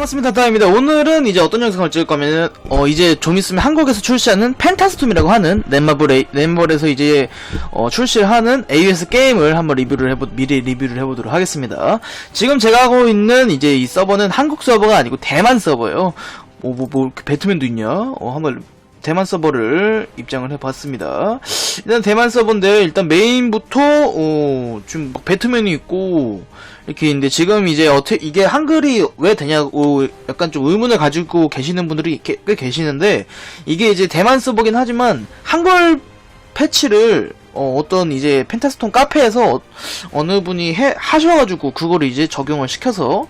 반갑습니다. 다입니다. 오늘은 이제 어떤 영상을 찍을 거면은, 어, 이제 좀 있으면 한국에서 출시하는 펜타스톰이라고 하는 넷마블, 넷마블에서 이제, 어, 출시를 하는 AS 게임을 한번 리뷰를 해보, 미리 리뷰를 해보도록 하겠습니다. 지금 제가 하고 있는 이제 이 서버는 한국 서버가 아니고 대만 서버예요. 뭐, 뭐, 뭐, 이렇게 배트맨도 있냐? 어, 한번 대만 서버를 입장을 해봤습니다. 일단 대만 서버인데 일단 메인부터 어, 지금 막 배트맨이 있고 이렇게 있는데 지금 이제 어떻게 이게 한글이 왜 되냐고 약간 좀 의문을 가지고 계시는 분들이 꽤, 꽤 계시는데 이게 이제 대만 서버긴 하지만 한글 패치를 어, 떤 이제 펜타스톤 카페에서 어, 느 분이 해, 하셔가지고 그거를 이제 적용을 시켜서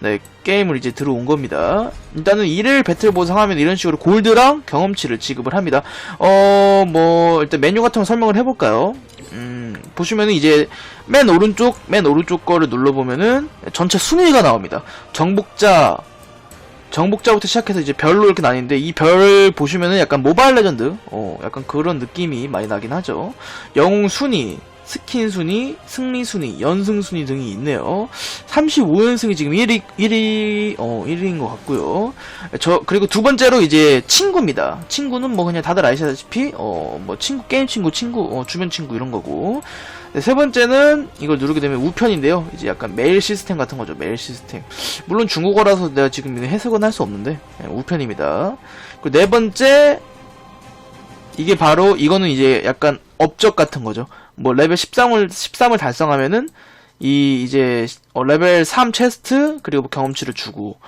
네 게임을 이제 들어온 겁니다. 일단은 1일 배틀 보상하면 이런 식으로 골드랑 경험치를 지급을 합니다. 어 뭐 일단 메뉴 같은 거 설명을 해볼까요? 음 보시면은 이제 맨 오른쪽 맨 오른쪽 거를 눌러보면은 전체 순위가 나옵니다. 정복자 정복자부터 시작해서 이제 별로 이렇게 나뉘는데 이 별 보시면은 약간 모바일 레전드 어 약간 그런 느낌이 많이 나긴 하죠 영웅 순위 스킨 순위 승리 순위 연승 순위 등이 있네요 35연승이 지금 1위 1위 어 1위인 것 같고요 저 그리고 두 번째로 이제 친구입니다 친구는 뭐 그냥 다들 아시다시피 어 뭐 친구 게임 친구 친구 어 주변 친구 이런 거고 네, 세 번째는 이걸 누르게 되면 우편인데요. 이제 약간 메일 시스템 같은 거죠. 메일 시스템. 물론 중국어라서 내가 지금 해석은 할 수 없는데 네, 우편입니다. 그리고 네 번째 이게 바로 이거는 이제 약간 업적 같은 거죠. 뭐 레벨 13을 13을 달성하면은 이 이제 어, 레벨 3 체스트 그리고 뭐 경험치를 주고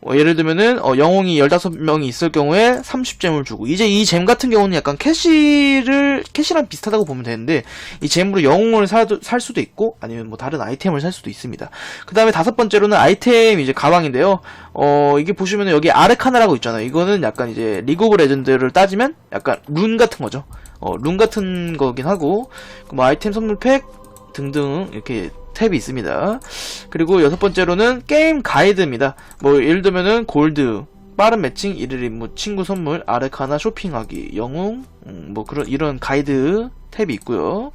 어, 예를 들면은 어, 영웅이 15명이 있을 경우에 30잼을 주고 이제 이 잼 같은 경우는 약간 캐시를 캐시랑 비슷하다고 보면 되는데 이 잼으로 영웅을 사, 살 수도 있고 아니면 뭐 다른 아이템을 살 수도 있습니다. 그 다음에 다섯 번째로는 아이템 이제 가방인데요. 어 이게 보시면은 여기 아르카나라고 있잖아요. 이거는 약간 이제 리그 오브 레전드를 따지면 약간 룬 같은 거죠. 어, 룬 같은 거긴 하고 뭐 아이템 선물 팩 등등 이렇게 탭이 있습니다. 그리고 여섯 번째로는 게임 가이드입니다. 뭐 예를 들면은 골드, 빠른 매칭, 일일 임무, 친구 선물, 아르카나 쇼핑하기, 영웅, 음, 뭐 그런 이런 가이드 탭이 있고요.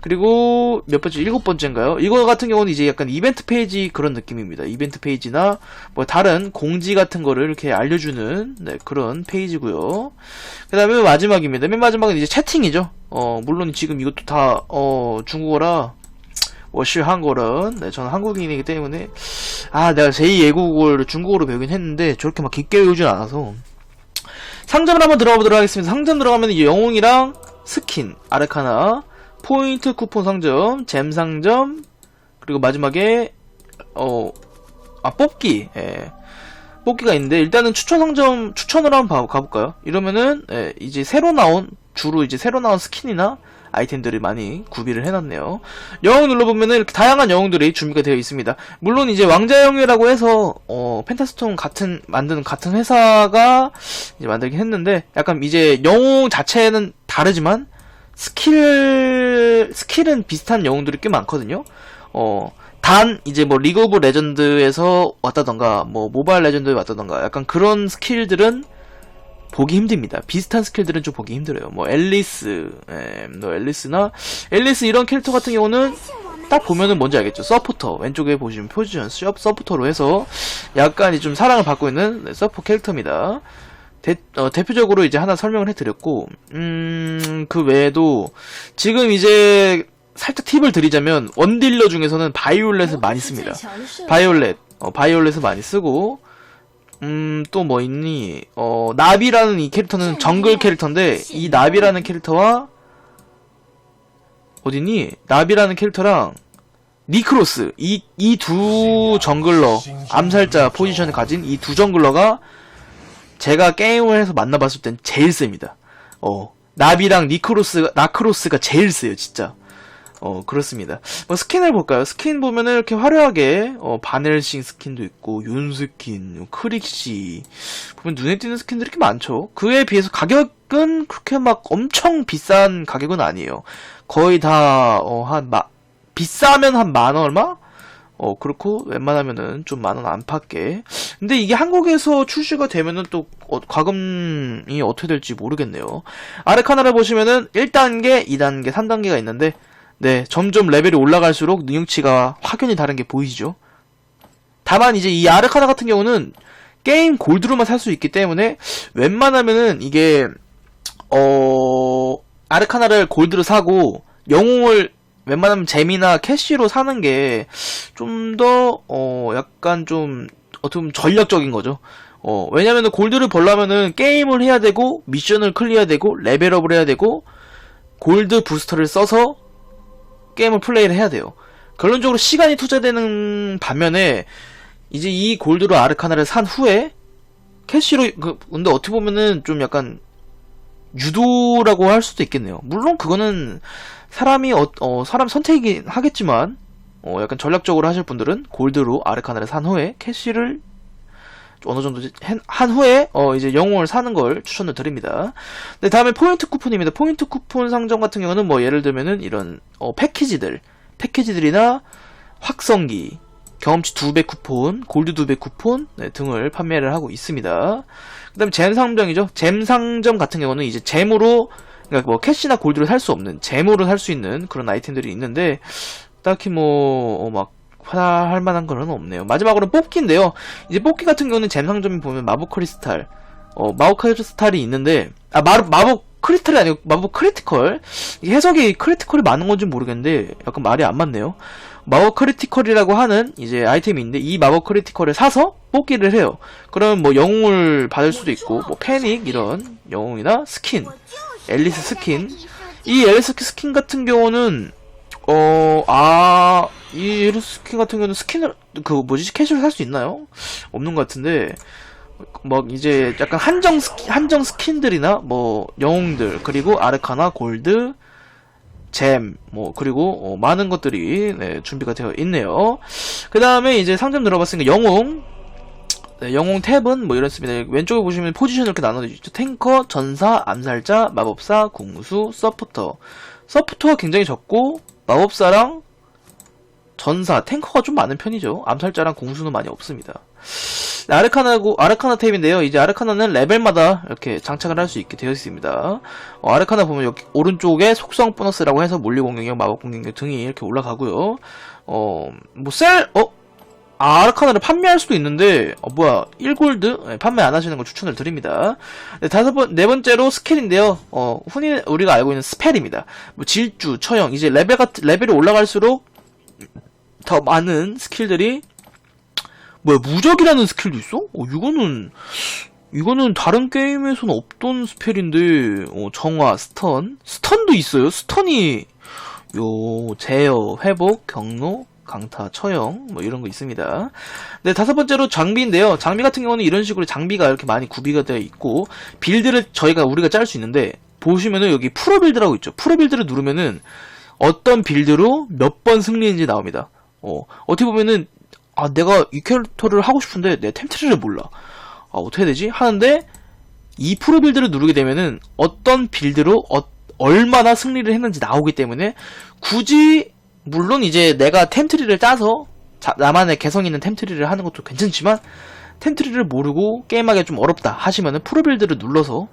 그리고 몇 번째 일곱 번째인가요? 이거 같은 경우는 이제 약간 이벤트 페이지 그런 느낌입니다. 이벤트 페이지나 뭐 다른 공지 같은 거를 이렇게 알려주는 네, 그런 페이지고요. 그다음에 마지막입니다. 맨 마지막은 이제 채팅이죠. 어 물론 지금 이것도 다 어 중국어라 我是 한국어는 네, 저는 한국인이기 때문에 아 내가 제2 외국어를 중국어로 배우긴 했는데 저렇게 막 깊게 외우진 않아서 상점을 한번 들어가 보도록 하겠습니다. 상점 들어가면 이 영웅이랑 스킨, 아르카나, 포인트 쿠폰 상점, 잼 상점, 그리고 마지막에 어, 아 뽑기, 예. 뽑기가 있는데 일단은 추천 상점 추천으로 한번 봐- 가볼까요? 이러면은 예, 이제 새로 나온 주로 이제 새로 나온 스킨이나 아이템들이 많이 구비를 해놨네요. 영웅 눌러보면은 이렇게 다양한 영웅들이 준비가 되어 있습니다. 물론 이제 왕자영웅이라고 해서 어, 펜타스톤 같은 만드는 같은 회사가 이제 만들긴 했는데 약간 이제 영웅 자체는 다르지만 스킬 스킬은 비슷한 영웅들이 꽤 많거든요. 어. 단 이제 뭐 리그 오브 레전드에서 왔다던가 뭐 모바일 레전드에 왔다던가 약간 그런 스킬들은 보기 힘듭니다. 비슷한 스킬들은 좀 보기 힘들어요. 뭐 앨리스, 예, 뭐 앨리스나 앨리스 이런 캐릭터 같은 경우는 딱 보면은 뭔지 알겠죠. 서포터 왼쪽에 보시면 포지션 서- 서포터로 해서 약간 좀 사랑을 받고 있는 네, 서포 캐릭터입니다. 대, 어, 대표적으로 이제 하나 설명을 해드렸고, 음, 그 외에도 지금 이제 살짝 팁을 드리자면 원딜러 중에서는 바이올렛을 많이 씁니다. 바이올렛, 어, 바이올렛을 많이 쓰고, 음, 또 뭐 있니? 어, 나비라는 이 캐릭터는 정글 캐릭터인데, 이 나비라는 캐릭터와, 어디니? 나비라는 캐릭터랑, 니크로스, 이, 이 두 정글러, 암살자 포지션을 가진 이 두 정글러가, 제가 게임을 해서 만나봤을 땐 제일 셉니다. 어, 나비랑 니크로스가, 나크로스가 제일 세요, 진짜. 어, 그렇습니다. 뭐, 스킨을 볼까요? 스킨 보면은 이렇게 화려하게, 어, 바넬싱 스킨도 있고, 윤 스킨, 크릭시. 보면 눈에 띄는 스킨들이 이렇게 많죠? 그에 비해서 가격은 그렇게 막 엄청 비싼 가격은 아니에요. 거의 다, 어, 한, 마, 비싸면 한 만 얼마? 어, 그렇고, 웬만하면은 좀 만 원 안팎에. 근데 이게 한국에서 출시가 되면은 또, 어, 과금이 어떻게 될지 모르겠네요. 아르카나를 보시면은 1단계, 2단계, 3단계가 있는데, 네, 점점 레벨이 올라갈수록 능력치가 확연히 다른 게 보이죠? 다만 이제 이 아르카나 같은 경우는 게임 골드로만 살 수 있기 때문에 웬만하면은 이게 어 아르카나를 골드로 사고 영웅을 웬만하면 재미나 캐시로 사는 게 좀 더 어 약간 좀 어떻게 보면 전략적인 거죠. 어 왜냐면은 골드를 벌려면은 게임을 해야 되고 미션을 클리어 되고 레벨업을 해야 되고 골드 부스터를 써서 게임을 플레이를 해야 돼요. 결론적으로 시간이 투자되는 반면에 이제 이 골드로 아르카나를 산 후에 캐시로 그 근데 어떻게 보면은 좀 약간 유도라고 할 수도 있겠네요. 물론 그거는 사람이 어, 어, 사람 선택이긴 하겠지만 어, 약간 전략적으로 하실 분들은 골드로 아르카나를 산 후에 캐시를 어느 정도 한- 한 후에 어, 이제 영웅을 사는 걸 추천을 드립니다. 네, 다음에 포인트 쿠폰입니다. 포인트 쿠폰 상점 같은 경우는 뭐 예를 들면은 이런 어, 패키지들, 패키지들이나 확성기, 경험치 2배 쿠폰, 골드 2배 쿠폰 네, 등을 판매를 하고 있습니다. 그다음에 잼 상점이죠. 잼 상점 같은 경우는 이제 잼으로 그러니까 뭐 캐시나 골드를 살 수 없는 잼으로 살 수 있는 그런 아이템들이 있는데 딱히 뭐 막 화할 만한 거는 없네요. 마지막으로 뽑기인데요. 이제 뽑기 같은 경우는 잼 상점에 보면 마법 크리스탈, 어 마법 크리스탈이 있는데 아 마, 마법 크리스탈이 아니고 마법 크리티컬 해석이 크리티컬이 맞는 건지 모르겠는데 약간 말이 안 맞네요. 마법 크리티컬이라고 하는 이제 아이템이 있는데 이 마법 크리티컬을 사서 뽑기를 해요. 그러면 뭐 영웅을 받을 수도 있고 뭐 패닉 이런 영웅이나 스킨, 앨리스 스킨 이 앨리스 스킨 같은 경우는 어, 아, 이 앨리스 스킨 같은 경우는 스킨을 그 뭐지 캐시로 살수 있나요? 없는 것 같은데 막 이제 약간 한정 스킨, 한정 스킨들이나 뭐 영웅들 그리고 아르카나 골드 잼, 뭐, 그리고, 어, 많은 것들이, 네, 준비가 되어 있네요. 그 다음에 이제 상점 들어봤으니까 영웅, 네, 영웅 탭은 뭐 이렇습니다. 왼쪽에 보시면 포지션을 이렇게 나눠져 있죠. 탱커, 전사, 암살자, 마법사, 궁수, 서포터. 서포터가 굉장히 적고, 마법사랑 전사, 탱커가 좀 많은 편이죠. 암살자랑 공수는 많이 없습니다. 네, 아르카나고, 아르카나 탭인데요. 이제 아르카나는 레벨마다 이렇게 장착을 할 수 있게 되어 있습니다. 어, 아르카나 보면 여기 오른쪽에 속성 보너스라고 해서 물리 공격력, 마법 공격력 등이 이렇게 올라가고요. 어, 뭐 셀, 어? 아, 아르카나를 판매할 수도 있는데, 어, 뭐야, 1골드? 네, 판매 안 하시는 걸 추천을 드립니다. 네, 다섯 번, 네 번째로 스킬인데요. 어, 흔히 우리가 알고 있는 스펠입니다. 뭐 질주, 처형, 이제 레벨 같, 레벨이 올라갈수록 더 많은 스킬들이, 뭐야, 무적이라는 스킬도 있어? 어, 이거는, 이거는 다른 게임에서는 없던 스펠인데, 어, 정화, 스턴. 스턴도 있어요. 스턴이, 요, 제어, 회복, 경로, 강타, 처형, 뭐 이런 거 있습니다. 네, 다섯 번째로 장비인데요. 장비 같은 경우는 이런 식으로 장비가 이렇게 많이 구비가 되어 있고, 빌드를 저희가, 우리가 짤 수 있는데, 보시면은 여기 프로 빌드라고 있죠. 프로 빌드를 누르면은, 어떤 빌드로 몇 번 승리인지 나옵니다. 어, 어떻게 보면은, 아, 내가 이 캐릭터를 하고 싶은데, 내 템트리를 몰라. 아, 어떻게 되지? 하는데, 이 프로 빌드를 누르게 되면은, 어떤 빌드로, 어, 얼마나 승리를 했는지 나오기 때문에, 굳이, 물론 이제 내가 템트리를 짜서, 자- 나만의 개성 있는 템트리를 하는 것도 괜찮지만, 템트리를 모르고 게임하기가 좀 어렵다 하시면은 프로 빌드를 눌러서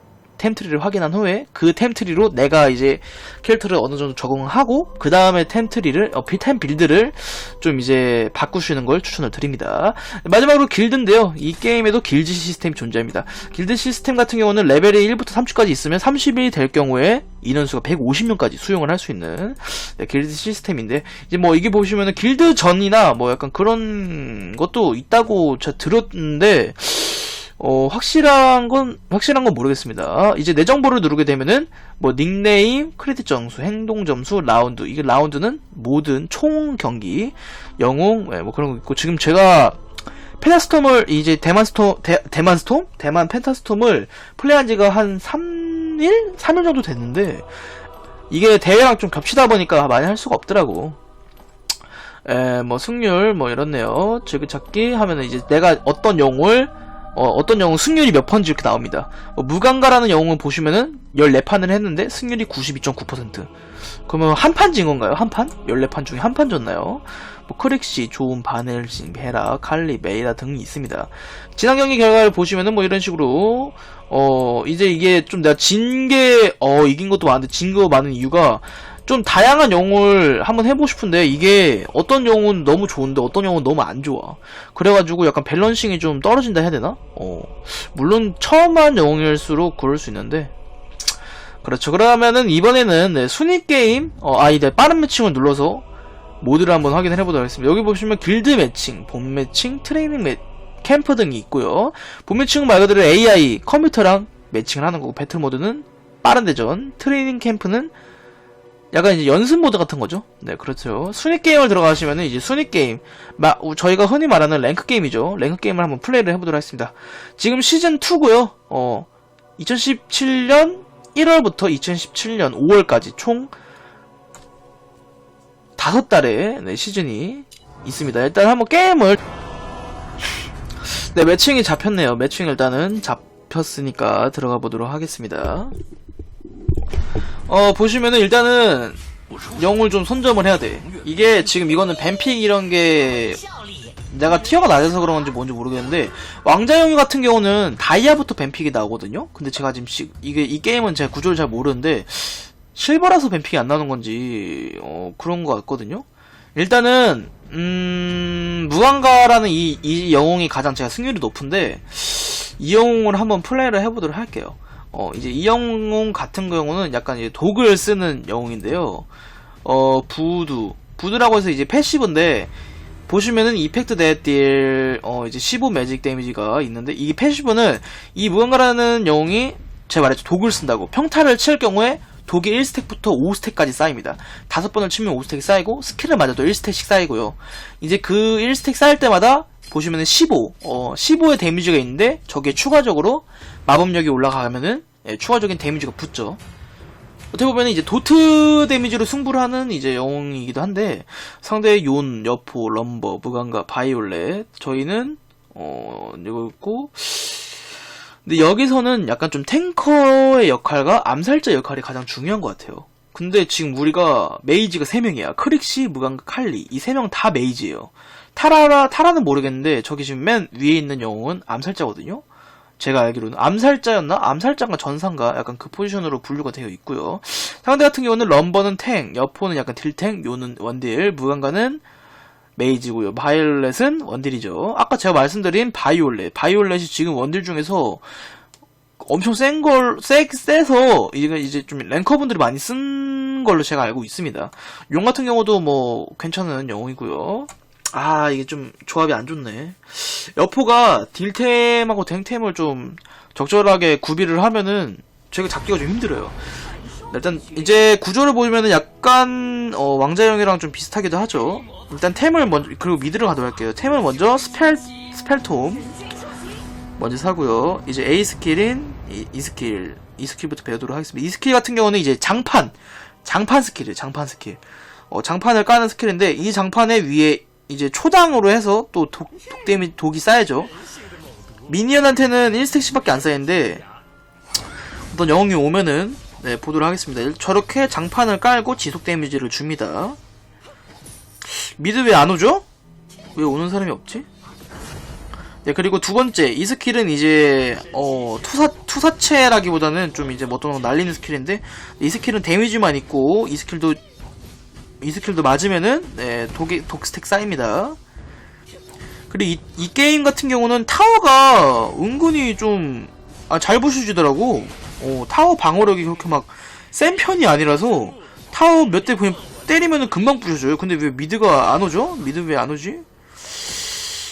템트리를 확인한 후에 그 템트리로 내가 이제 캐릭터를 어느 정도 적응하고 그 다음에 템트리를 어, 템 빌드를 좀 이제 바꾸시는 걸 추천을 드립니다. 마지막으로 길드인데요. 이 게임에도 길드 시스템이 존재합니다. 길드 시스템 같은 경우는 레벨이 1부터 30까지 있으면 30이 될 경우에 인원수가 150명까지 수용을 할 수 있는 네, 길드 시스템인데 이제 뭐 이게 보시면은 길드 전이나 뭐 약간 그런 것도 있다고 제가 들었는데 어, 확실한 건, 확실한 건 모르겠습니다. 이제 내 정보를 누르게 되면은, 뭐, 닉네임, 크레딧 점수, 행동 점수, 라운드. 이게 라운드는 모든 총 경기, 영웅, 예, 뭐 그런 거 있고, 지금 제가, 페타스톰을, 이제 대만 스톰, 대, 대만 스톰? 대만 펜타스톰을 플레이한 지가 한 3일? 3일 정도 됐는데, 이게 대회랑 좀 겹치다 보니까 많이 할 수가 없더라고. 에, 뭐, 승률, 뭐, 이렇네요. 즐겨찾기 하면은 이제 내가 어떤 영웅을 어, 어떤 영웅 승률이 몇 퍼센트 이렇게 나옵니다. 어, 무강가라는 영웅을 보시면은 14판을 했는데 승률이 92.9%. 그러면 한 판 진 건가요? 한 판? 14판 중에 한 판 졌나요? 뭐 크릭시, 조은, 바넬신, 베라, 칼리, 메이라 등이 있습니다. 지난 경기 결과를 보시면은 뭐 이런 식으로 어 이제 이게 좀 내가 진 게 어 이긴 것도 많은데 진 거 많은 이유가 좀 다양한 영웅을 한번 해보고 싶은데 이게 어떤 영웅은 너무 좋은데 어떤 영웅은 너무 안 좋아. 그래가지고 약간 밸런싱이 좀 떨어진다 해야 되나? 어 물론 처음 한 영웅일수록 그럴 수 있는데 그렇죠. 그러면은 이번에는 네, 순위 게임 어, 아 이제 빠른 매칭을 눌러서 모드를 한번 확인을 해보도록 하겠습니다. 여기 보시면 길드 매칭, 본 매칭, 트레이닝 매 캠프 등이 있고요. 본 매칭은 말 그대로 AI 컴퓨터랑 매칭을 하는 거고 배틀 모드는 빠른 대전, 트레이닝 캠프는 약간 이제 연습 모드 같은 거죠. 네, 그렇죠. 순위 게임을 들어가시면은 이제 순위 게임, 마, 저희가 흔히 말하는 랭크 게임이죠. 랭크 게임을 한번 플레이를 해보도록 하겠습니다. 지금 시즌 2고요. 어, 2017년 1월부터 2017년 5월까지 총 다섯 달의 네, 시즌이 있습니다. 일단 한번 게임을 네 매칭이 잡혔네요. 매칭 일단은 잡혔으니까 들어가 보도록 하겠습니다. 어 보시면은 일단은 영웅을 좀 선점을 해야 돼. 이게 지금 이거는 뱀픽 이런 게 내가 티어가 낮아서 그런 건지 뭔지 모르겠는데 왕자영웅 같은 경우는 다이아부터 뱀픽이 나오거든요. 근데 제가 지금 시, 이게 이 게임은 제가 구조를 잘 모르는데 실버라서 뱀픽이 안 나오는 건지 어, 그런 것 같거든요. 일단은 음, 무한가라는 이, 이 영웅이 가장 제가 승률이 높은데 이 영웅을 한번 플레이를 해보도록 할게요. 어, 이제 이 영웅 같은 경우는 약간 이제 독을 쓰는 영웅인데요. 어, 부두. 부두라고 해서 이제 패시브인데, 보시면은 이펙트 데딜, 어, 이제 15 매직 데미지가 있는데, 이 패시브는 이 무언가라는 영웅이 제가 말했죠. 독을 쓴다고. 평타를 칠 경우에 독이 1스택부터 5스택까지 쌓입니다. 다섯 번을 치면 5스택이 쌓이고, 스킬을 맞아도 1스택씩 쌓이고요. 이제 그 1스택 쌓일 때마다 보시면은 15, 어, 15의 데미지가 있는데, 저기에 추가적으로 마법력이 올라가면은, 예, 추가적인 데미지가 붙죠. 어떻게 보면 이제 도트 데미지로 승부를 하는 이제 영웅이기도 한데 상대의 용, 여포, 럼버, 무감가, 바이올렛 저희는 어 이거 있고 근데 여기서는 약간 좀 탱커의 역할과 암살자 역할이 가장 중요한 것 같아요. 근데 지금 우리가 메이지가 3명이야. 크릭시, 무감가, 칼리 이 3명 다 메이지예요. 타라라 타라는 모르겠는데 저기 지금 맨 위에 있는 영웅은 암살자거든요. 제가 알기로는 암살자였나? 암살자인가 전사인가? 약간 그 포지션으로 분류가 되어 있고요. 상대 같은 경우는 럼버는 탱, 여포는 약간 딜탱, 요는 원딜, 무감가는 메이지고요. 바이올렛은 원딜이죠. 아까 제가 말씀드린 바이올렛. 바이올렛이 지금 원딜 중에서 엄청 센 걸, 세, 세서, 이게 이제 좀 랭커분들이 많이 쓴 걸로 제가 알고 있습니다. 용 같은 경우도 뭐, 괜찮은 영웅이고요. 아, 이게 좀 조합이 안 좋네. 여포가 딜템하고 댕템을 좀 적절하게 구비를 하면은 제가 잡기가 좀 힘들어요. 일단 이제 구조를 보면은 약간 어, 왕자형이랑 좀 비슷하기도 하죠. 일단 템을 먼저 그리고 미드를 가도록 할게요. 템을 먼저 스펠 스펠톰 먼저 사고요. 이제 A 스킬인 이, 이 스킬 이 스킬부터 배우도록 하겠습니다. 이 스킬 같은 경우는 이제 장판 장판 스킬이에요. 장판 스킬. 어, 장판을 까는 스킬인데 이 장판에 위에 이제 초당으로 해서 또 독, 독 데미 독이 쌓여죠. 미니언한테는 1스택씩밖에 안 쌓이는데 어떤 영웅이 오면은 네, 보도록 하겠습니다. 저렇게 장판을 깔고 지속 데미지를 줍니다. 미드 왜 안 오죠? 왜 오는 사람이 없지? 네, 그리고 두 번째, 이 스킬은 이제, 어, 투사, 투사체라기보다는 좀 이제 뭐또 날리는 스킬인데, 이 스킬은 데미지만 있고, 이 스킬도, 이 스킬도 맞으면은, 네, 독이, 독 스택 쌓입니다. 그리고 이, 이 게임 같은 경우는 타워가 은근히 좀, 아, 잘 부수지더라고. 어, 타워 방어력이 그렇게 막, 센 편이 아니라서, 타워 몇 대 그냥 때리면은 금방 부셔져요. 근데 왜 미드가 안 오죠? 미드 왜 안 오지?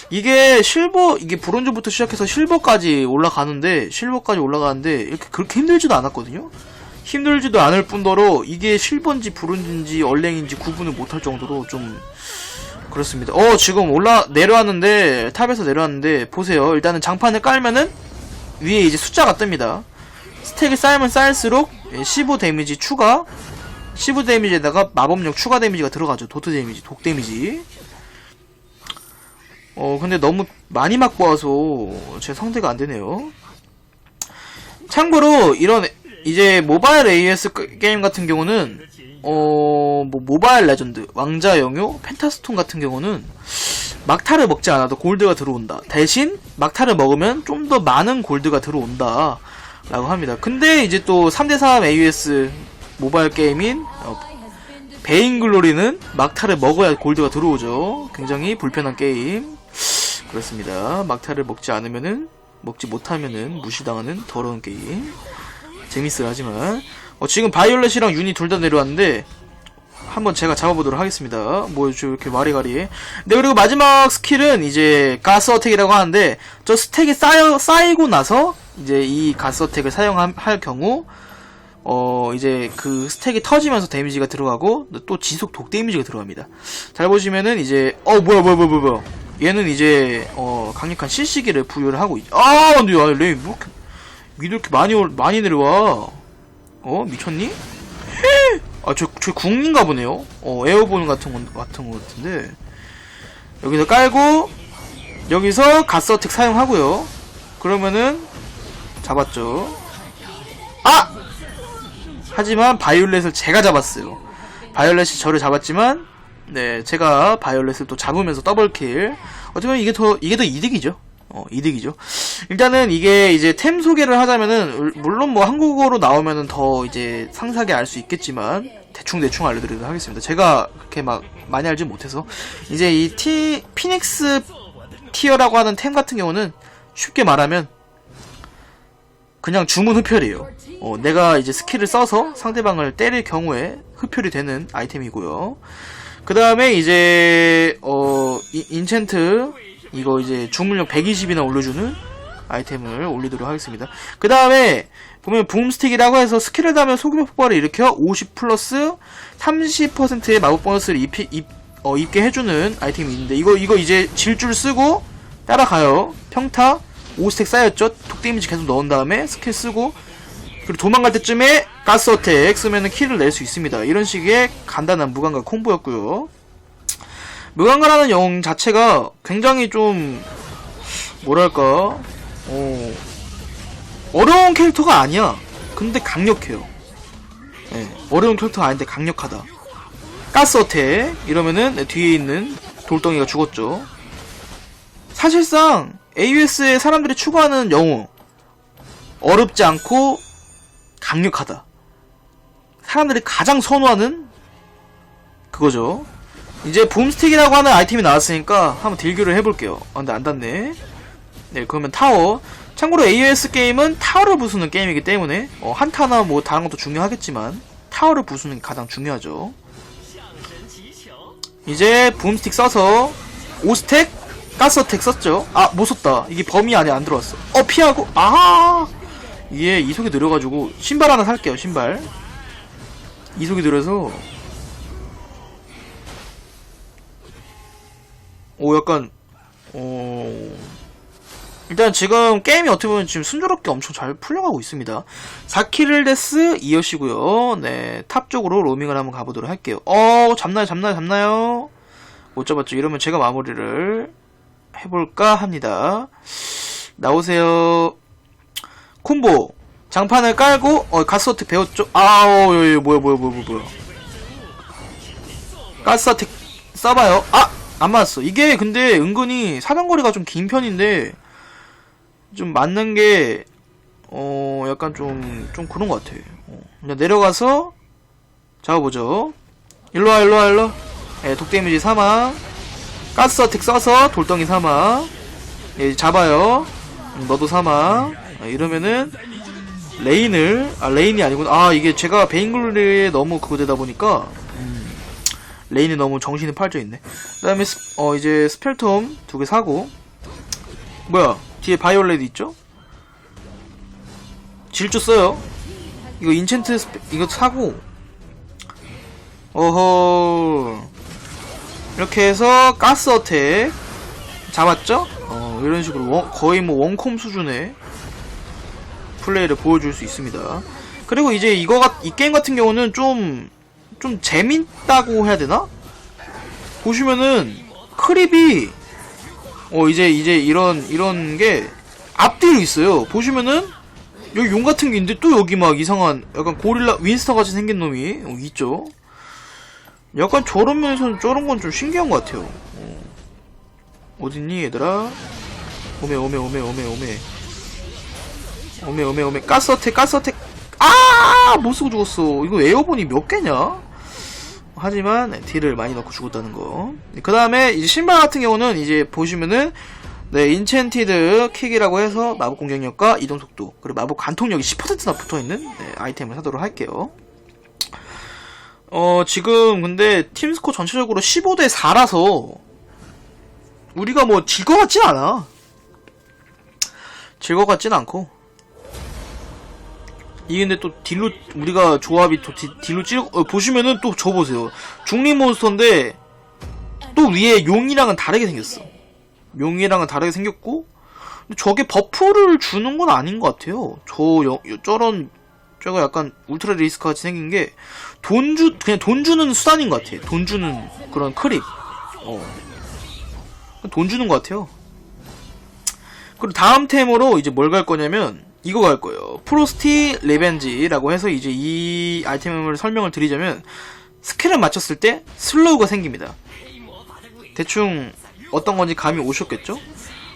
이게 실버, 이게 브론즈부터 시작해서 실버까지 올라가는데, 실버까지 올라가는데, 이렇게 그렇게 힘들지도 않았거든요? 힘들지도 않을 뿐더러, 이게 실버인지 브론즈인지 얼랭인지 구분을 못할 정도로 좀, 그렇습니다. 어, 지금 올라, 내려왔는데, 탑에서 내려왔는데, 보세요. 일단은 장판을 깔면은, 위에 이제 숫자가 뜹니다. 스택이 쌓이면 쌓일수록, 15 데미지 추가, 15 데미지에다가 마법력 추가 데미지가 들어가죠. 도트 데미지, 독 데미지. 어, 근데 너무 많이 맞고 와서 제 상대가 안 되네요. 참고로 이런 이제 모바일 AS 게임 같은 경우는 어, 뭐 모바일 레전드, 왕자 영요, 펜타스톤 같은 경우는 막타를 먹지 않아도 골드가 들어온다. 대신 막타를 먹으면 좀 더 많은 골드가 들어온다. 라고 합니다. 근데 이제 또 3대3 AUS 모바일 게임인 어, 베인글로리는 막타를 먹어야 골드가 들어오죠. 굉장히 불편한 게임. 그렇습니다. 막타를 먹지 않으면은 먹지 못하면은 무시당하는 더러운 게임. 재밌어요 하지만 어, 지금 바이올렛이랑 윤이 둘다 내려왔는데 한번 제가 잡아보도록 하겠습니다. 뭐 이렇게 와리가리. 네 그리고 마지막 스킬은 이제 가스 어택이라고 하는데 저 스택이 쌓여 쌓이고 나서 이제 이 가스 어택을 사용할 경우 어 이제 그 스택이 터지면서 데미지가 들어가고 또 지속 독 데미지가 들어갑니다. 잘 보시면은 이제 어 뭐야 뭐야 뭐야 뭐야. 얘는 이제 어 강력한 실시기를 부여를 하고 있. 아 근데 야 레이 뭐 이렇게 미도 이렇게 많이 올- 많이 내려와. 어 미쳤니? 아, 저, 저 궁인가 보네요. 어, 에어본 같은 건, 같은 거 같은데. 여기서 깔고, 여기서 가스 어택 사용하고요. 그러면은, 잡았죠. 아! 하지만 바이올렛을 제가 잡았어요. 바이올렛이 저를 잡았지만, 네, 제가 바이올렛을 또 잡으면서 더블킬. 보면 이게 더, 이게 더 이득이죠. 어, 이득이죠. 일단은 이게 이제 템 소개를 하자면은, 물론 뭐 한국어로 나오면은 더 이제 상세하게 알 수 있겠지만, 대충대충 알려드리도록 하겠습니다. 제가 그렇게 막 많이 알지 못해서. 이제 이 티, 피닉스 티어라고 하는 템 같은 경우는 쉽게 말하면, 그냥 주문 흡혈이에요. 어, 내가 이제 스킬을 써서 상대방을 때릴 경우에 흡혈이 되는 아이템이고요. 그 다음에 이제 어 이- 인챈트 이거 이제 주문력 120이나 올려주는 아이템을 올리도록 하겠습니다. 그 다음에 보면 붐스틱이라고 해서 스킬을 다면 소규모 폭발을 일으켜 50 플러스 30%의 마법 보너스를 입히, 입, 어, 입게 해주는 아이템이 있는데 이거 이거 이제 질줄 쓰고 따라가요. 평타 5스택 쌓였죠. 독 데미지 계속 넣은 다음에 스킬 쓰고 그리고 도망갈 때쯤에 가스 어택 쓰면은 킬을 낼 수 있습니다. 이런 식의 간단한 무감각 콤보였고요. 무감각라는 영웅 자체가 굉장히 좀 뭐랄까 어, 어려운 캐릭터가 아니야. 근데 강력해요. 예, 어려운 캐릭터가 아닌데 강력하다. 가스 어택 이러면은 네, 뒤에 있는 돌덩이가 죽었죠. 사실상 AUS의 사람들이 추구하는 영웅 어렵지 않고 강력하다. 사람들이 가장 선호하는 그거죠. 이제 붐스틱이라고 하는 아이템이 나왔으니까 한번 딜교를 해볼게요. 아, 근데 안 닿네. 네, 그러면 타워. 참고로 AOS 게임은 타워를 부수는 게임이기 때문에 어, 한타나 뭐 다른 것도 중요하겠지만 타워를 부수는 게 가장 중요하죠. 이제 붐스틱 써서 5스택 가스어택 썼죠. 아, 못 썼다. 이게 범위 안에 안 들어왔어. 어, 피하고 아! 이게 이속이 느려가지고 신발 하나 살게요. 신발. 이속이 느려서 오 약간 어 일단 지금 게임이 어떻게 보면 지금 순조롭게 엄청 잘 풀려가고 있습니다. 4킬레스 이어시고요. 네, 탑 쪽으로 로밍을 한번 가보도록 할게요. 어, 잡나요, 잡나요, 잡나요? 못 잡았죠. 이러면 제가 마무리를 해볼까 합니다. 나오세요. 콤보. 장판을 깔고, 어, 가스어택 배웠죠? 아우, 여, 여, 뭐야, 뭐야, 뭐야, 뭐야, 뭐야. 가스어택 써봐요. 아! 안 맞았어. 이게 근데 은근히 사정거리가 좀 긴 편인데, 좀 맞는 게, 어, 약간 좀, 좀 그런 것 같아. 어, 그냥 내려가서, 잡아보죠. 일로와, 일로와, 일로. 예, 독 데미지 사망. 가스 어택 써서 돌덩이 사망. 예, 잡아요. 음, 너도 사망. 아, 이러면은, 레인을, 아, 레인이 아니구나. 아, 이게 제가 베인글리에 너무 그거 되다 보니까, 음, 레인이 너무 정신이 팔져 있네. 그 다음에, 어, 이제 스펠톰 두 개 사고, 뭐야, 뒤에 바이올렛 있죠? 질주 써요. 이거 인챈트 스페, 이거 사고, 어허, 이렇게 해서 가스 어택 잡았죠? 어, 이런 식으로 원- 거의 뭐 원콤 수준의 플레이를 보여줄 수 있습니다. 그리고 이제 이거 같, 이 게임 같은 경우는 좀, 좀 재밌다고 해야 되나? 보시면은, 크립이, 어, 이제, 이제 이런, 이런 게 앞뒤로 있어요. 보시면은, 여기 용 같은 게 있는데 또 여기 막 이상한, 약간 고릴라, 윈스터 같이 생긴 놈이 어, 있죠. 약간 저런 면에서는 저런 건 좀 신기한 것 같아요. 어. 어딨니, 얘들아? 오메, 오메, 오메, 오메, 오메. 오메, 오메, 오메. 가스어택, 가스어택. 아! 못 쓰고 죽었어. 이거 에어본이 몇 개냐? 하지만 네, 딜을 많이 넣고 죽었다는 거. 그 다음에 이제 신발 같은 경우는 이제 보시면은 네, 인챈티드 킥이라고 해서 마법 공격력과 이동 속도 그리고 마법 관통력이 10%나 붙어 있는 네, 아이템을 사도록 할게요. 어, 지금 근데 팀스코 전체적으로 15대 4라서 우리가 뭐 질 것 같진 않아. 질 것 같진 않고. 이게 근데 또 딜로 우리가 조합이 또 디- 딜로 찌르 어, 보시면은 또 저 보세요. 중립 몬스터인데 또 위에 용이랑은 다르게 생겼어. 용이랑은 다르게 생겼고 저게 버프를 주는 건 아닌 것 같아요. 저 여, 여- 저런 저거 약간 울트라 리스크 같이 생긴 게 돈 주 그냥 돈 주는 수단인 것 같아. 돈 주는 그런 크립. 어. 돈 주는 것 같아요. 그리고 다음 템으로 이제 뭘 갈 거냐면 이거 갈 거예요. 프로스티 리벤지라고 해서 이제 이 아이템을 설명을 드리자면 스킬을 맞췄을 때 슬로우가 생깁니다. 대충 어떤 건지 감이 오셨겠죠?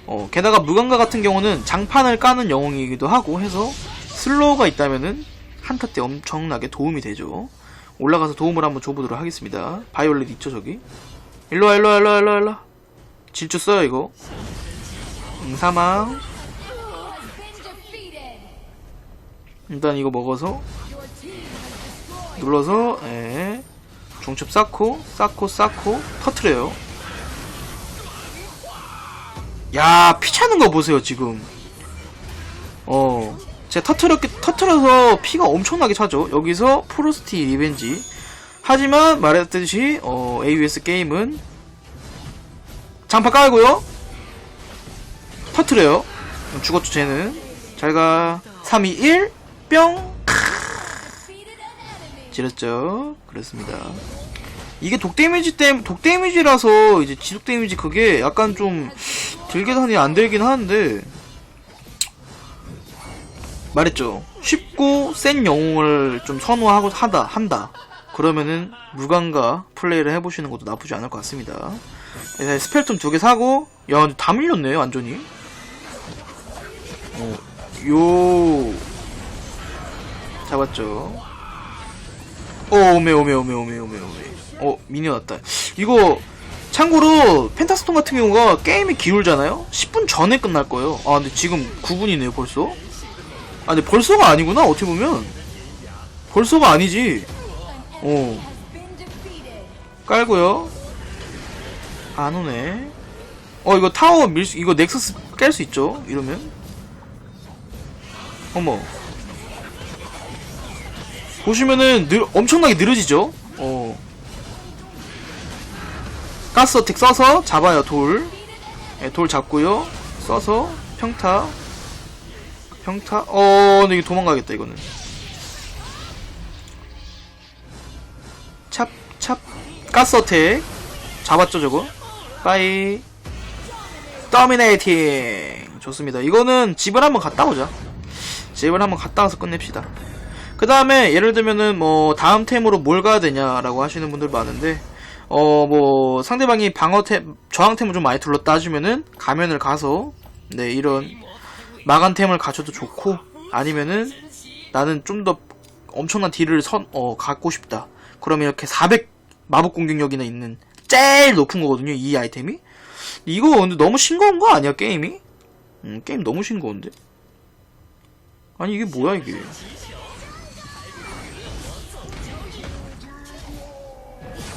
어, 게다가 무감가 같은 경우는 장판을 까는 영웅이기도 하고 해서 슬로우가 있다면은 한타 때 엄청나게 도움이 되죠. 올라가서 도움을 한번 줘보도록 하겠습니다. 바이올렛 있죠 저기? 일로와 일로와 일로와 일로와 일로와 질주 써요 이거 응, 사망 일단 이거 먹어서 눌러서 예. 중첩 쌓고 쌓고 쌓고 터트려요 야 피차는 거 보세요 지금 어 제가 터트렸기 터트려서 피가 엄청나게 차죠. 여기서 프로스티 리벤지. 하지만 말했듯이 어, AUS 게임은 장판 깔고요. 터트려요. 죽었죠 쟤는. 잘가. 3, 2, 1 뿅. 지렸죠. 그렇습니다. 이게 독 데미지 때, 독 데미지라서 이제 지속 데미지 그게 약간 좀 들계산이 안 되긴 하는데 말했죠. 쉽고 센 영웅을 좀 선호하고 하다 한다. 그러면은 무감가 플레이를 해보시는 것도 나쁘지 않을 것 같습니다. 네, 스펠톤 두 개 사고 야 근데 다 밀렸네 완전히. 어, 요 잡았죠. 오 오메 오메 오메 오메 오메 오메. 어 미니 왔다. 이거 참고로 펜타스톤 같은 경우가 게임이 기울잖아요. 10분 전에 끝날 거예요. 아 근데 지금 9분이네요 벌써. 아 근데 벌써가 아니구나 어떻게 보면. 벌써가 아니지. 어. 깔고요. 안 오네. 어 이거 타워 밀수 이거 넥서스 깰 수 있죠? 이러면? 어머. 보시면은 늘, 엄청나게 느려지죠? 어. 가스 어택 써서 잡아요 돌. 네, 돌 잡고요. 써서 평타 평타? 어, 근데 이거 도망가겠다, 이거는. 찹, 찹. 가스 어택. 잡았죠, 저거? 빠이. 더미네이팅. 좋습니다. 이거는 집을 한번 갔다 오자. 집을 한번 갔다 와서 끝냅시다. 그 다음에, 예를 들면은, 뭐, 다음 템으로 뭘 가야 되냐라고 하시는 분들 많은데, 어, 뭐, 상대방이 방어템, 저항템을 좀 많이 둘렀다 하시면은, 가면을 가서, 네, 이런, 마간템을 갖춰도 좋고 아니면은 나는 좀 더 엄청난 딜을 선, 어, 갖고 싶다. 그러면 이렇게 400 마법 공격력이나 있는 제일 높은 거거든요, 이 아이템이. 이거 근데 너무 싱거운 거 아니야, 게임이? 음, 게임 너무 싱거운데? 아니, 이게 뭐야, 이게.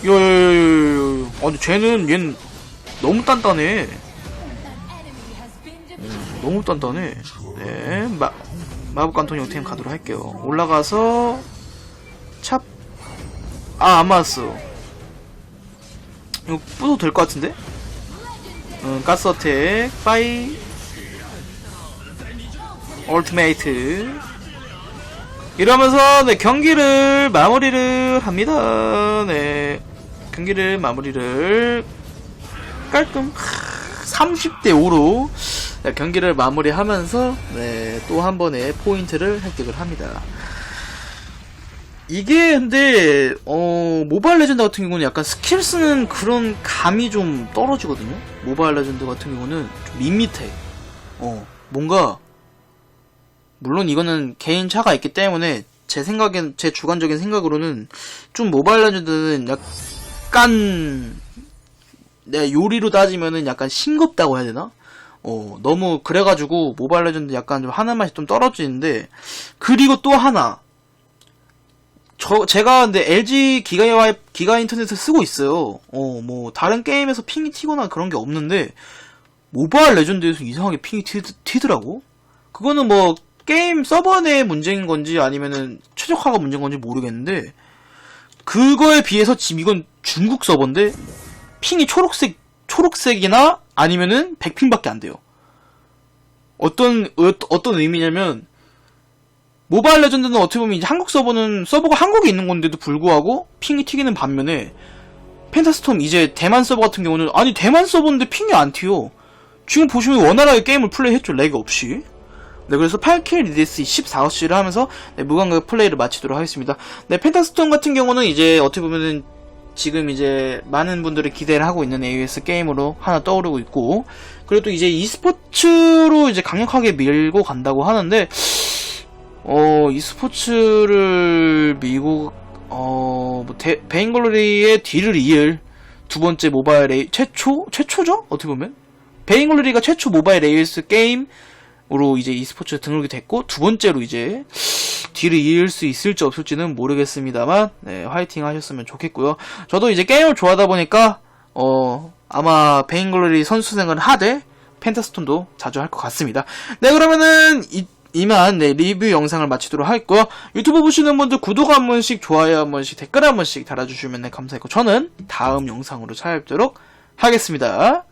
요요요요요. 아, 근데 쟤는, 얜 너무 단단해. 너무 단단해. 네, 마, 마법 관통 용 템 가도록 할게요. 올라가서, 찹. 아, 안 맞았어. 이거 부숴도 될 것 같은데? 음, 가스 어택, 빠이. 얼티메이트. 이러면서, 네, 경기를 마무리를 합니다. 네. 경기를 마무리를 깔끔 30대 5로 경기를 마무리하면서 네, 또 한 번의 포인트를 획득을 합니다. 이게 근데 어, 모바일 레전드 같은 경우는 약간 스킬 쓰는 그런 감이 좀 떨어지거든요. 모바일 레전드 같은 경우는 좀 밋밋해. 어, 뭔가 물론 이거는 개인 차가 있기 때문에 제 생각엔 제 주관적인 생각으로는 좀 모바일 레전드는 약간 내 요리로 따지면은 약간 싱겁다고 해야 되나? 어 너무 그래가지고 모바일 레전드 약간 좀 하는 맛이 좀 떨어지는데 그리고 또 하나 저 제가 근데 LG 기가 기가 인터넷을 쓰고 있어요. 어 뭐 다른 게임에서 핑이 튀거나 그런 게 없는데 모바일 레전드에서 이상하게 핑이 튀, 튀더라고. 그거는 뭐 게임 서버 내 문제인 건지 아니면은 최적화가 문제인 건지 모르겠는데 그거에 비해서 지금 이건 중국 서버인데 핑이 초록색 초록색이나 아니면은 100핑밖에 안 돼요. 어떤 어, 어떤 의미냐면 모바일 레전드는 어떻게 보면 이제 한국 서버는 서버가 한국에 있는 건데도 불구하고 핑이 튀기는 반면에 펜타스톰 이제 대만 서버 같은 경우는 아니 대만 서버인데 핑이 안 튀어. 지금 보시면 원활하게 게임을 플레이했죠 렉 없이. 네 그래서 8K 리디스 14호씨를 하면서 네, 무감각 플레이를 마치도록 하겠습니다. 네 펜타스톰 같은 경우는 이제 어떻게 보면은 지금 이제 많은 분들이 기대를 하고 있는 AOS 게임으로 하나 떠오르고 있고 그리고 또 이제 e스포츠로 이제 강력하게 밀고 간다고 하는데 어 e스포츠를 밀고 어뭐 베인글로리의 뒤를 이을 두 번째 모바일 A 최초? 최초죠? 어떻게 보면? 베인글로리가 최초 모바일 AOS 게임으로 이제 e스포츠에 등록이 됐고 두 번째로 이제 뒤를 이을 수 있을지 없을지는 모르겠습니다만 네, 화이팅 하셨으면 좋겠고요. 저도 이제 게임을 좋아하다 보니까 어 아마 베인글로리 선수생을 하되 펜타스톤도 자주 할 것 같습니다. 네 그러면은 이, 이만 네, 리뷰 영상을 마치도록 하겠고요. 유튜브 보시는 분들 구독 한 번씩 좋아요 한 번씩 댓글 한 번씩 달아주시면 네, 감사하고 저는 다음 영상으로 찾아뵙도록 하겠습니다.